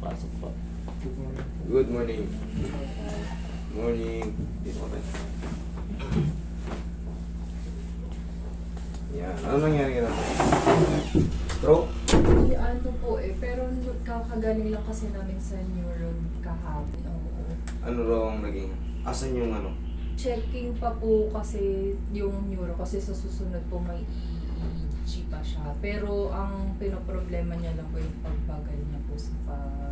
Pasok po. Good morning. Morning. Dito tayo. Yan. Ano nangyari ka natin? Stroke? Hindi, ano po eh. Pero kakagaling lang kasi namin sa neuron kahapon. Oo. Ano raw ang naging? Asan yung ano? Checking pa po kasi yung neuro kasi sa susunod po may EEG pa siya. Pero ang pinoproblema niya lang po yung pagbagal niya po sa pag...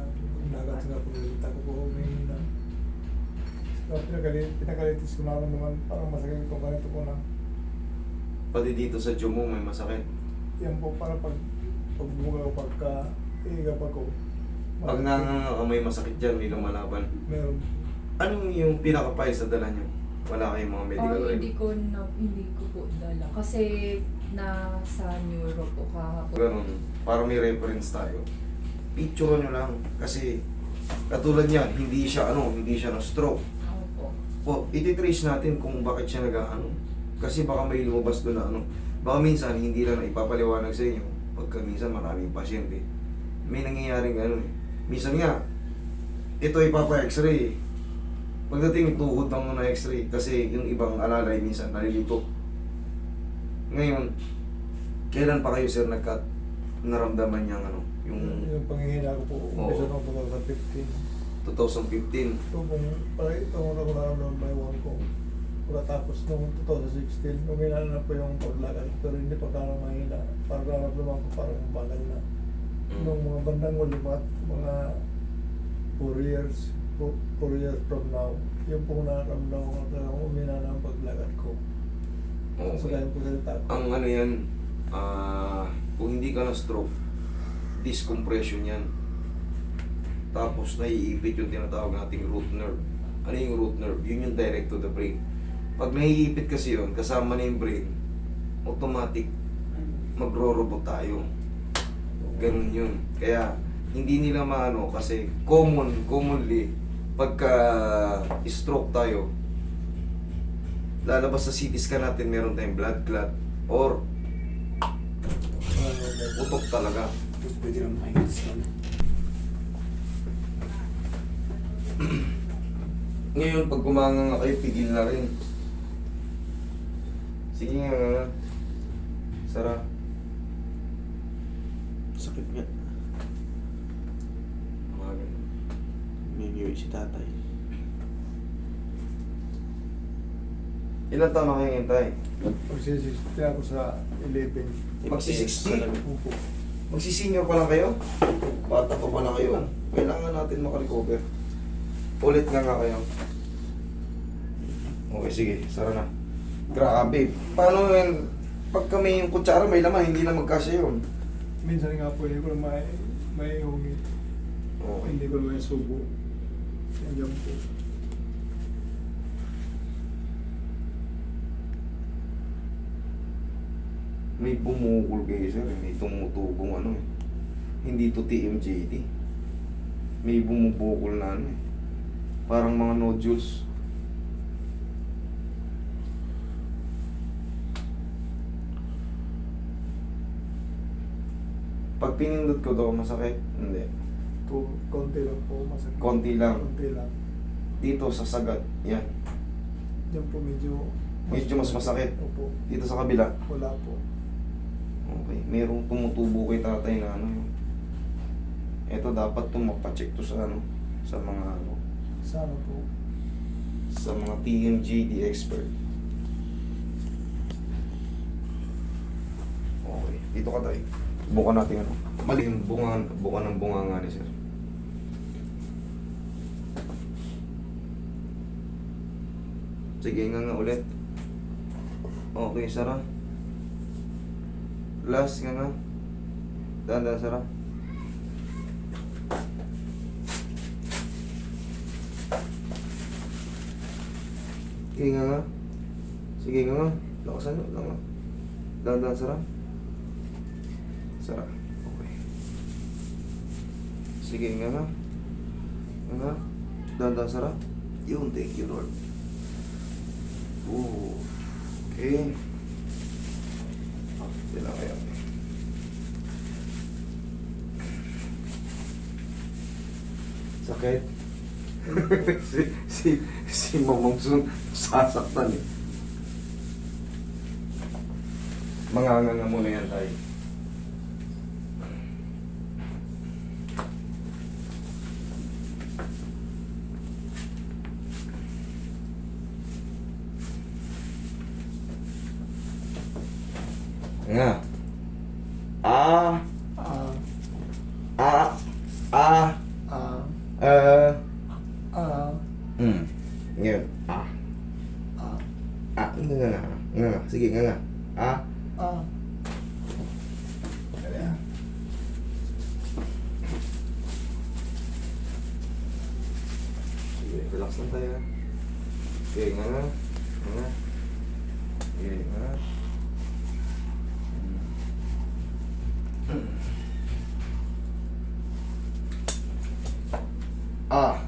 Po nilita ko po may na. So, pinagalit, pinagalitis ko naman naman parang masakit ko ganito po na. Pati dito sa tiyo mo may masakit. Yan po para pag pagbuga ko pagka iiga pa ko. Pag nanganga ka may masakit dyan, may lumalaban. Meron. Anong yung pinaka-file sa dala nyo? Wala kayong mga medical Oh, record? hindi ko na, hindi ko po dala. Kasi nasa neuro po kahapon. Ganun. Para may reference tayo. Picture nyo lang. Kasi katulad yan, hindi siya ano, hindi siya na stroke. Opo. O, ititrace natin kung bakit siya nag-ano. Kasi baka may lumabas doon na ano. Baka minsan hindi lang na ipapaliwanag sa inyo. Pagka minsan maraming pasyente. May nangyayaring ano eh. Minsan nga, ito ipapa-x-ray. Pagdating tuhod ng na x-ray kasi yung ibang alalay minsan nalilito. Ngayon, kailan pa kayo sir nagka naramdaman niyang ano, yung Yung panghihina ko po, Oo. umpisa nung 2015. 2015? Ito pong, parang ito muna ko naramdaman by one ko. Pagkatapos nung 2016, umina na po yung paglagal. Pero hindi pa parang mahina. Parang naramdaman ko parang bagal na. Mm. Nung mga bandang huli, mga, mga 4 years, 4 years from now, yung pong nararamdaman ko talagang umina na ang paglakad ko. So, Okay. kaya po ko. Ang ano yan, ah, kung hindi ka na stroke, discompression yan. Tapos naiipit yung tinatawag nating root nerve. Ano yung root nerve? Yun yung direct to the brain. Pag naiipit kasi yun, kasama na yung brain, automatic magro-robot tayo. Ganun yun. Kaya, hindi nila maano kasi common, commonly, pagka stroke tayo, lalabas sa CT scan natin meron tayong blood clot or putok talaga. Pwede lang mahinga sa. Ngayon, pag gumanga kayo, pigil na rin. Sige nga nga. Sara. Sakit nga. Mga ganun. May niyo si tatay. Ilan taon na kayo ngayon tayo? Magsisisiti ako sa 11. Magsi-60? Upo. Magsi-senior pa lang kayo? Bata pa pala kayo. Kailangan natin makarecover. Ulit nga nga kayo. Okay, sige. Sara na. Grabe. Paano yan? Pag kami yung kutsara may laman, hindi na magkasya yun. Minsan nga po, hindi ko na may, may hungi. Okay. Hindi ko na may subo. Yan po. May bumukol kayo sir. May tumutubong ano eh. Hindi to TMJD. May bumubukol na ano eh. Parang mga nodules. Pag pinindot ko daw masakit, hindi. To, konti lang po masakit. Konti lang. Konti lang. Dito sa sagat, yan. Yan po medyo... Medyo mas masakit. Opo. Dito sa kabila. Wala po. Okay, merong tumutubo kay tatay na ano yun. Ito dapat to mapacheck to sa ano, sa mga ano, Sana po. sa mga TMJD expert. Okay, dito ka tayo. Bukan natin ano. Mali yung bunga, buka ng bunga nga ni sir. Sige nga nga ulit. Okay, Sarah. Last nga nga. Dahan-dahan, Sarah. Sige nga nga. Sige nga nga. Lakasan nyo lang nga. Dahan-dahan. Sarah. Okay. Sige nga nga. Nga nga. Dahan-dahan, Sarah. Yun, thank you, Lord. Ooh. Okay. Sila kaya. Sakit. si, si, si Mamong Sun sasaktan eh. Manganganga muna yan tayo. Nga. Ah, Ah, ah, ah, ah, eh, ah, hmm. Ngayon, ah, ah, ah, nga nga nga, nga sige nga nga, ah, ah. Sige, relax lang tayo. Okay, nga nga, nga nga. Okay, nga nga. Ah,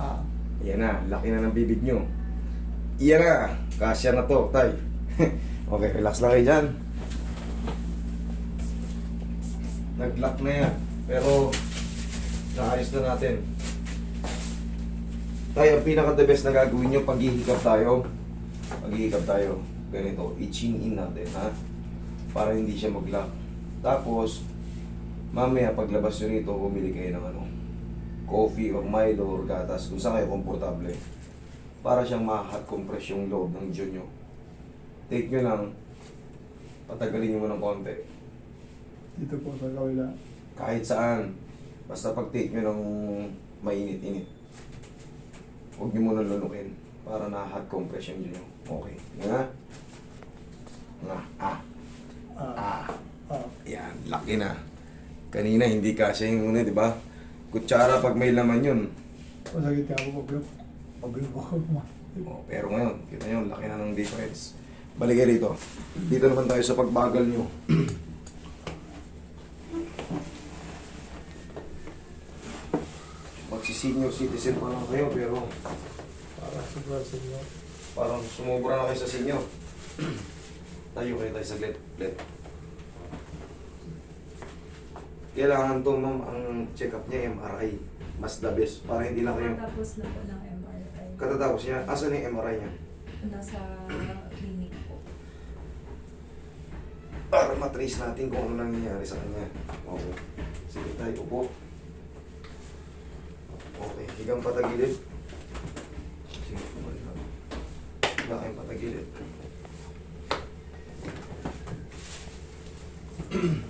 Ah, yan na, laki na ng bibig nyo. Iyan na, kasya na to, tay. okay, relax lang kayo dyan. Nag-lock na yan, pero naayos na natin. Tayo, ang pinaka-the best na gagawin nyo, paghihikap tayo. Paghihikap tayo, ganito, i-chin in natin, ha? Para hindi siya mag-lock. Tapos, mamaya paglabas nyo rito, bumili kayo ng ano, coffee or Milo or gatas, kung saan kayo komportable. Para siyang ma-hot compress yung loob ng tiyan nyo. Take nyo lang, patagalin nyo mo ng konti. dito po sa kawila. Kahit saan. Basta pag take nyo ng mainit-init. Huwag nyo muna lunukin para na-hot compress yung tiyan nyo. Okay. Nga. Nga. Ah. Ah, Ah. Ah. Yan. Laki na. Kanina hindi kasi yung una, di ba? Kutsara pag may laman yun. Masakit nga ako pag pag ko. Oh, pero ngayon, kita nyo, laki na ng difference. Balik kayo rito. Dito naman tayo sa pagbagal nyo. Magsi-senior citizen pa lang kayo, pero Para sa brasin nyo. parang sumobra na kayo sa senior. tayo kayo tayo saglit. Let kailangan to ma'am ang check-up niya MRI. Mas the best para hindi lang kayo. Tapos na po ng MRI. Katatapos niya, asan yung MRI niya? Nasa clinic po. Para matrace natin kung ano nangyayari sa kanya. Okay. Sige tayo, upo. Okay, higang patagilid. Sige, balik na. Higa kayong patagilid.